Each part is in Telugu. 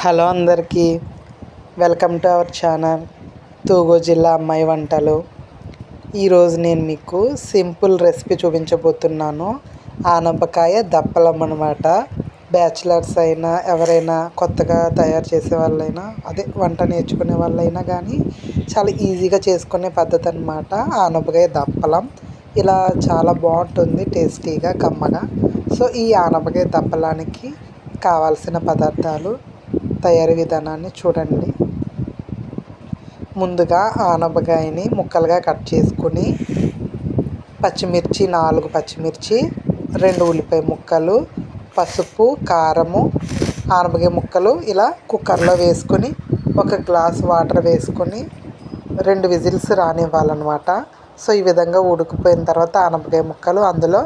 హలో అందరికీ వెల్కమ్ టు అవర్ ఛానల్ తూగు జిల్లా అమ్మాయి వంటలు. ఈరోజు నేను మీకు సింపుల్ రెసిపీ చూపించబోతున్నాను. ఆనపకాయ దప్పలం అనమాట బ్యాచిలర్స్ అయినా ఎవరైనా కొత్తగా తయారు చేసే వాళ్ళైనా అదే వంట నేర్చుకునే వాళ్ళైనా కానీ చాలా ఈజీగా చేసుకునే పద్ధతి అనమాట ఆనపకాయ దప్పలం. ఇలా చాలా బాగుంటుంది టేస్టీగా కమ్మగా. సో ఈ ఆనపకాయ దప్పలానికి కావాల్సిన పదార్థాలు తయారీ విధానాన్ని చూడండి. ముందుగా ఆనపకాయని ముక్కలుగా కట్ చేసుకుని పచ్చిమిర్చి నాలుగు పచ్చిమిర్చి రెండు ఉల్లిపాయ ముక్కలు పసుపు కారము ఆనపకాయ ముక్కలు ఇలా కుక్కర్లో వేసుకొని ఒక గ్లాస్ వాటర్ వేసుకొని రెండు విజిల్స్ రానివ్వాలన్నమాట. సో ఈ విధంగా ఉడికిపోయిన తర్వాత ఆనపకాయ ముక్కలు అందులో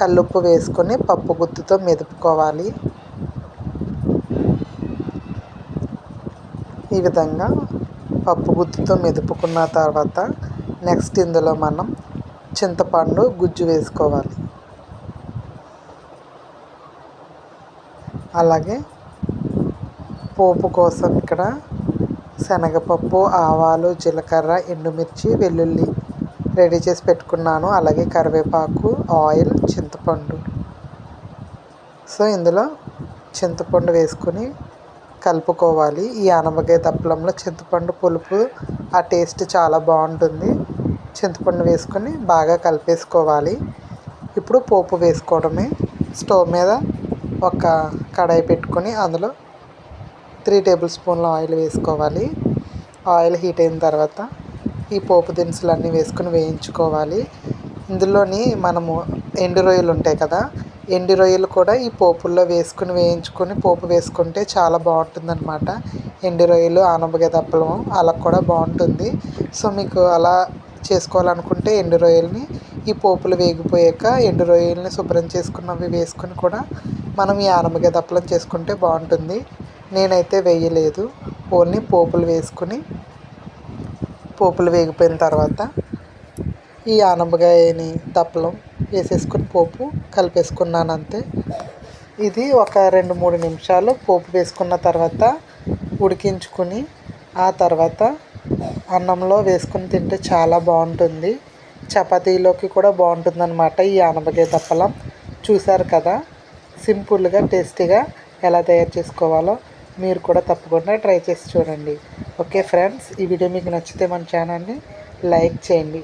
కల్లుప్పు వేసుకొని పప్పు గుత్తుతో మెదుపుకోవాలి. ఈ విధంగా పప్పు గుత్తితో మెదుపుకున్న తర్వాత నెక్స్ట్ ఇందులో మనం చింతపండు గుజ్జు వేసుకోవాలి. అలాగే పోపు కోసం ఇక్కడ శనగపప్పు ఆవాలు జీలకర్ర ఎండుమిర్చి వెల్లుల్లి రెడీ చేసి పెట్టుకున్నాను. అలాగే కరివేపాకు ఆయిల్ చింతపండు. సో ఇందులో చింతపండు వేసుకొని కలుపుకోవాలి. ఈ అనపకాయ తప్పలంలో చింతపండు పులుపు ఆ టేస్ట్ చాలా బాగుంటుంది. చింతపండు వేసుకొని బాగా కలిపేసుకోవాలి. ఇప్పుడు పోపు వేసుకోవడమే. స్టవ్ మీద ఒక కడాయి పెట్టుకొని అందులో త్రీ టేబుల్ స్పూన్ల ఆయిల్ వేసుకోవాలి. ఆయిల్ హీట్ అయిన తర్వాత ఈ పోపు దినుసులు అన్నీ వేసుకొని వేయించుకోవాలి. ఇందులోని మనము ఎండు రొయ్యలు ఉంటాయి కదా ఎండు రొయ్యలు కూడా ఈ పోపుల్లో వేసుకుని వేయించుకొని పోపు వేసుకుంటే చాలా బాగుంటుంది అనమాట ఎండు రొయ్యలు ఆనపకాయ దప్పలం అలా కూడా బాగుంటుంది. సో మీకు అలా చేసుకోవాలనుకుంటే ఎండు రొయ్యలని ఈ పోపులు వేగిపోయాక ఎండు రొయ్యల్ని శుభ్రం చేసుకున్నవి వేసుకుని కూడా మనం ఈ ఆనపకాయ దప్పలం చేసుకుంటే బాగుంటుంది. నేనైతే వేయలేదు. ఓన్లీ పోపులు వేసుకుని పోపులు వేగిపోయిన తర్వాత ఈ ఆనపకాయని దప్పలం వేసేసుకొని పోపు కలిపేసుకున్నాను అంతే ఇది ఒక రెండు మూడు నిమిషాలు పోపు వేసుకున్న తర్వాత ఉడికించుకుని ఆ తర్వాత అన్నంలో వేసుకుని తింటే చాలా బాగుంటుంది. చపాతీలోకి కూడా బాగుంటుంది అనమాట ఈ ఆనపకాయ దప్పలం. చూశారు కదా? సింపుల్గా టేస్టీగా ఎలా తయారు చేసుకోవాలో మీరు కూడా తప్పకుండా ట్రై చేసి చూడండి. ఓకే ఫ్రెండ్స్ ఈ వీడియో మీకు నచ్చితే మన ఛానల్ని లైక్ చేయండి.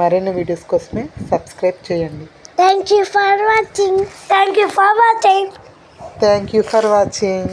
మరిన్ని వీడియోస్ కోసమే సబ్స్క్రైబ్ చేయండి. Thank you for watching thank you for watching thank you for watching